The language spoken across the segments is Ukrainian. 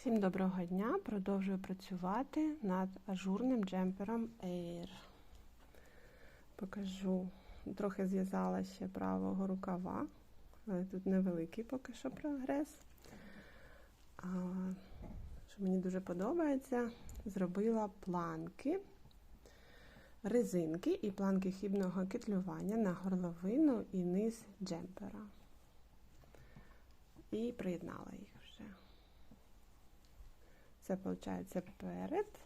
Всім доброго дня! Продовжую працювати над ажурним джемпером Air. Покажу, трохи зв'язала ще правого рукава, але тут невеликий поки що прогрес. А, що мені дуже подобається, зробила планки, резинки і планки хібного кетлювання на горловину і низ джемпера. І приєднала їх. Це виходить перед.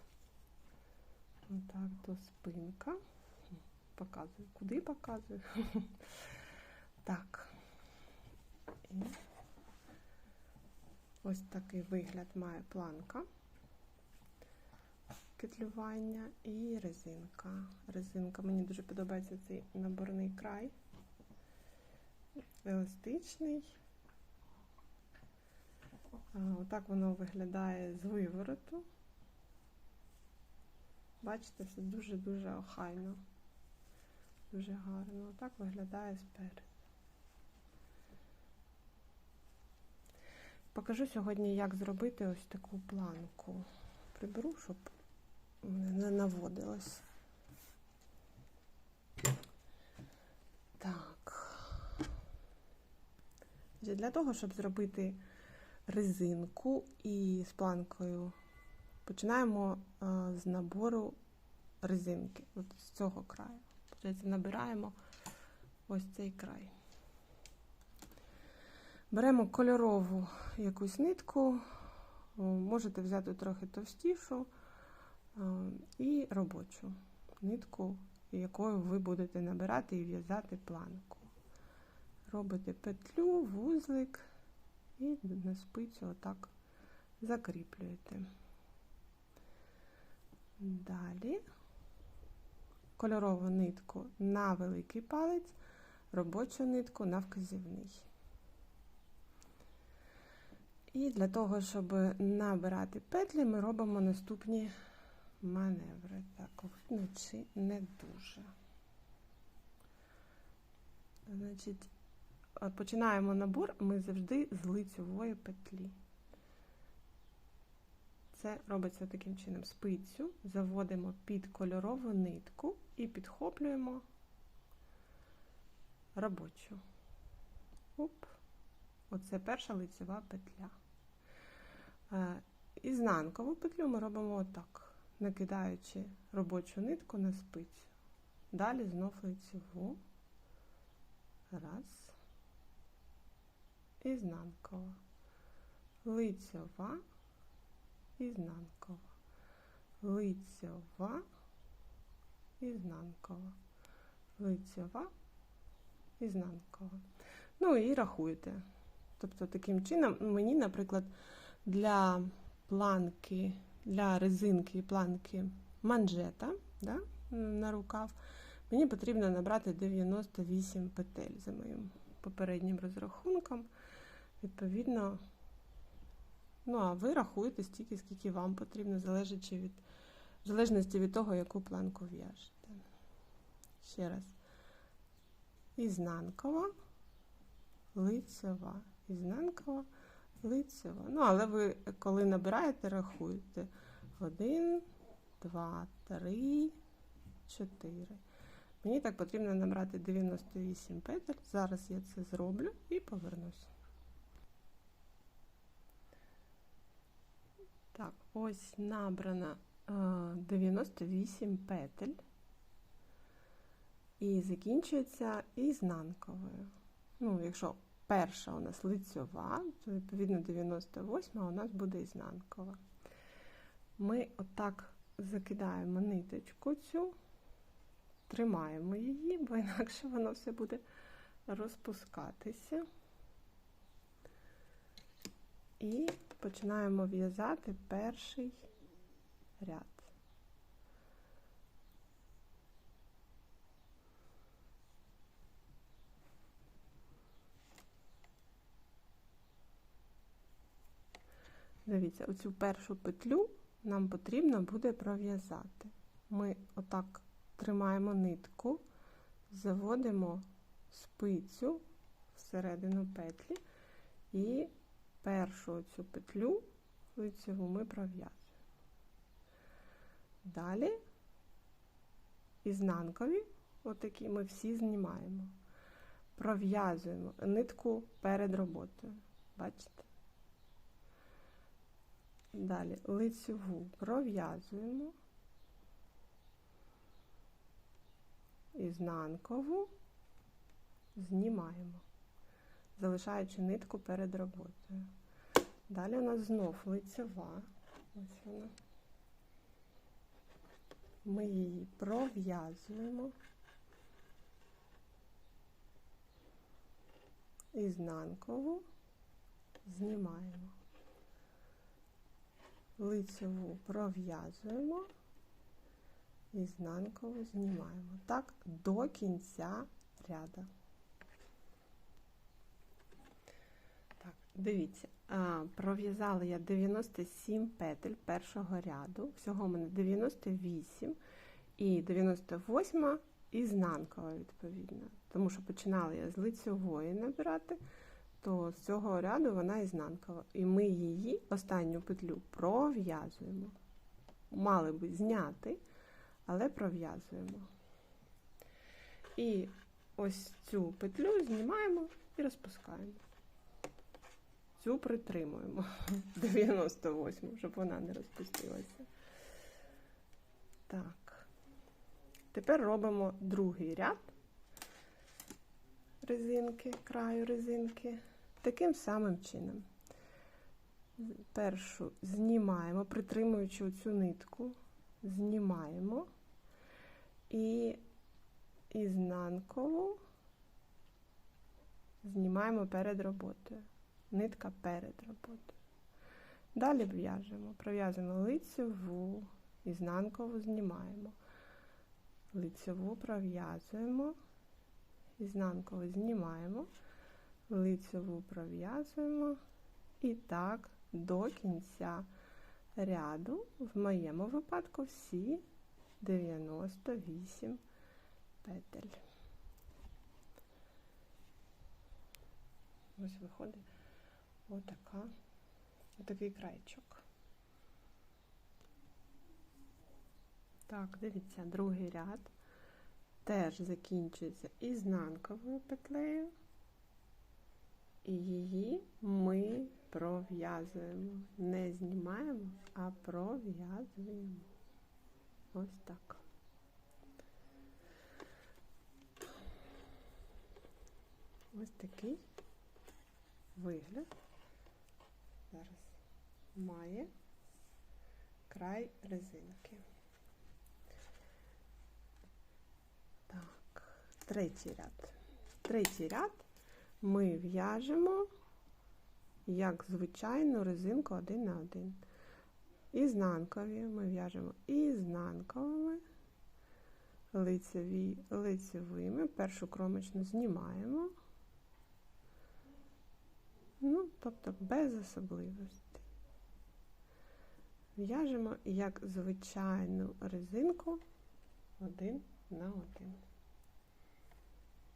Отак то спинка. Показую. Куди показую? Так. І ось такий вигляд має планка кетлювання і резинка. Резинка. Мені дуже подобається цей наборний край. Еластичний. Отак воно виглядає з вивороту. Бачите, все дуже-дуже охайно, дуже гарно. Отак виглядає спереду. Покажу сьогодні, як зробити ось таку планку. Приберу, щоб не наводилось. Так. Для того, щоб зробити резинку і з планкою. Починаємо з набору резинки, от з цього краю. Тобто набираємо ось цей край. Беремо кольорову якусь нитку, можете взяти трохи товстішу і робочу нитку, якою ви будете набирати і в'язати планку. Робите петлю, вузлик і на спицю отак закріплюєте. Далі кольорову нитку на великий палець, робочу нитку на вказівний. І для того, щоб набирати петлі, ми робимо наступні маневри. Так, видно чи не дуже. Значить, починаємо набор ми завжди з лицьової петлі. Це робиться таким чином: спицю заводимо під кольорову нитку і підхоплюємо робочу. Оп. Оце перша лицьова петля. Ізнанкову петлю ми робимо отак, накидаючи робочу нитку на спицю. Далі знов лицьову. Раз ізнанкова, лицьова, ізнанкова, лицьова, ізнанкова, лицьова, ізнанкова. Ну і рахуєте. Тобто, таким чином, мені, наприклад, для планки, для резинки і планки манжета да, на рукав, мені потрібно набрати 98 петель за моїм попереднім розрахунком. Відповідно, ну, а ви рахуєте стільки, скільки вам потрібно, залежачи від, в залежності від того, яку планку в'яжете. Ще раз. Ізнанкова, лицева, ізнанкова, лицева. Ну, але ви, коли набираєте, рахуєте. Один, два, три, чотири. Мені так потрібно набрати 98 петель. Зараз я це зроблю і повернусь. Так, ось набрано 98 петель і закінчується ізнанковою. Ну, якщо перша у нас лицьова, то відповідно 98 у нас буде ізнанкова. Ми отак закидаємо ниточку цю, тримаємо її, бо інакше воно все буде розпускатися. І починаємо в'язати перший ряд. Дивіться, оцю першу петлю нам потрібно буде пров'язати. Ми отак тримаємо нитку, заводимо спицю всередину петлі і першу цю петлю лицеву ми пров'язуємо. Далі ізнанкові, отакі ми всі знімаємо. Пров'язуємо нитку перед роботою. Бачите? Далі лицеву пров'язуємо. Ізнанкову знімаємо, залишаючи нитку перед роботою. Далі у нас знов лицева. Ось вона. Ми її пров'язуємо. Ізнанкову знімаємо. Лицеву пров'язуємо. Ізнанкову знімаємо. Так до кінця ряду. Так, дивіться, пров'язала я 97 петель першого ряду. Всього в мене 98 і 98 ізнанкова, відповідно. Тому що починала я з лицьової набирати, то з цього ряду вона ізнанкова. І ми її останню петлю пров'язуємо. Мали би зняти, але пров'язуємо. І ось цю петлю знімаємо і розпускаємо. Цю притримуємо 98, щоб вона не розпустилася. Так. Тепер робимо другий ряд резинки, краю резинки. Таким самим чином. Першу знімаємо, притримуючи цю нитку, знімаємо і ізнанкову знімаємо перед роботою. Нитка перед роботою. Далі в'яжемо, пров'язуємо лицеву, ізнанкову знімаємо. Лицеву пров'язуємо, ізнанкову знімаємо, лицеву пров'язуємо і так до кінця ряду, в моєму випадку, всі 98 петель. Ось виходить отака, отакий крайчик. Так, дивіться, другий ряд теж закінчується ізнанковою петлею, і її ми пров'язуємо. Не знімаємо, а пров'язуємо. Ось так. Ось такий вигляд зараз має край резинки. Так, третій ряд. Третій ряд ми в'яжемо, як звичайну резинку один на один. Ізнанкові ми в'яжемо ізнанковими, лицеві лицевими. Першу кромочну знімаємо. Ну, тобто без особливостей. В'яжемо як звичайну резинку один на один.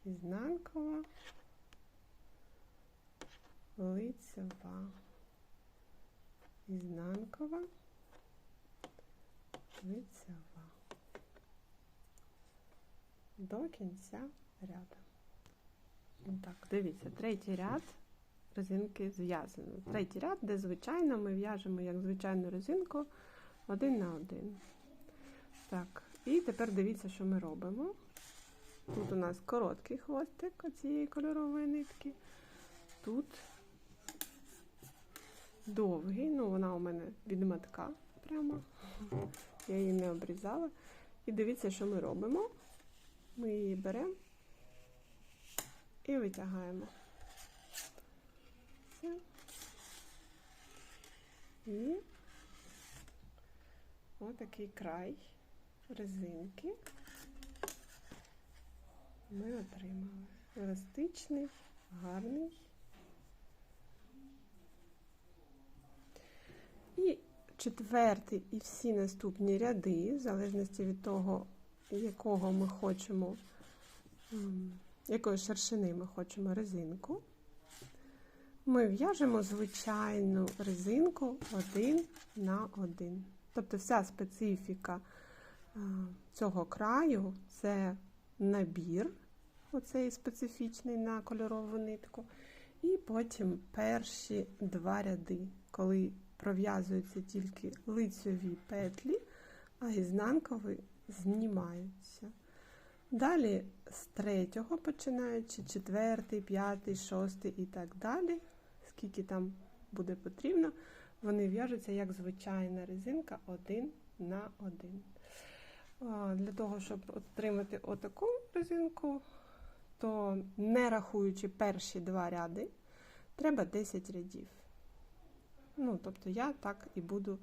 Ізнанкова, лицева, ізнанкова, лицева. До кінця ряду. Так, дивіться, третій ряд резинки зв'язані. Третій ряд, де звичайно ми в'яжемо як звичайну резинку один на один. Так, і тепер дивіться, що ми робимо. Тут у нас короткий хвостик цієї кольорової нитки. Тут довгий, ну вона у мене від матка прямо. Я її не обрізала. І дивіться, що ми робимо. Ми її беремо і витягаємо. Все. І отакий край резинки ми отримали. Еластичний, гарний. І четвертий і всі наступні ряди, в залежності від того, якого ми хочемо, якої ширшини ми хочемо резинку, ми в'яжемо звичайну резинку один на один. Тобто вся специфіка цього краю це набір, оцей специфічний на кольорову нитку. І потім перші два ряди, коли пров'язуються тільки лицьові петлі, а ізнанкові знімаються. Далі з третього починаючи, четвертий, п'ятий, шостий і так далі, скільки там буде потрібно, вони в'яжуться як звичайна резинка один на один. Для того, щоб отримати отаку резинку, то не рахуючи перші два ряди, треба 10 рядів. Ну, тобто я так і буду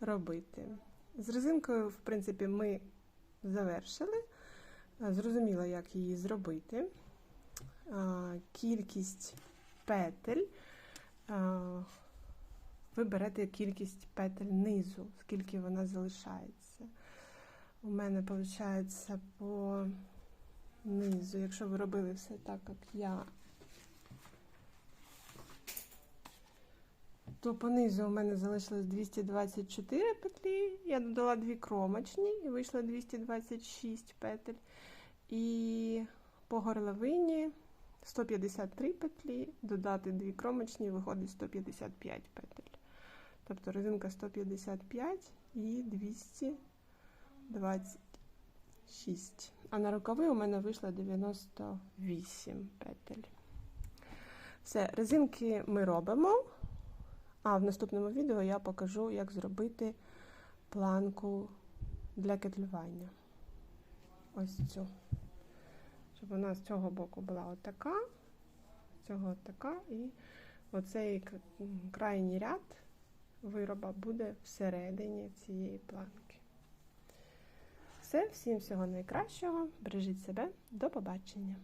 робити. З резинкою, в принципі, ми завершили. Е, Зрозуміла, як її зробити. Кількість петель. Ви берете кількість петель низу, скільки вона залишається. У мене виходить по низу, якщо ви робили все так, як я, то низу у мене залишилось 224 петлі. Я додала дві кромочні і вийшло 226 петель. І по горловині 153 петлі, додати дві кромочні, виходить 155 петель. Тобто резинка 155 і 226. А на рукави у мене вийшло 98 петель. Все, резинки ми робимо. А в наступному відео я покажу, як зробити планку для кетлювання. Ось цю. Щоб вона з цього боку була отака, з цього отака, і оцей крайній ряд вироба буде всередині цієї планки. Все, всім всього найкращого. Бережіть себе, до побачення!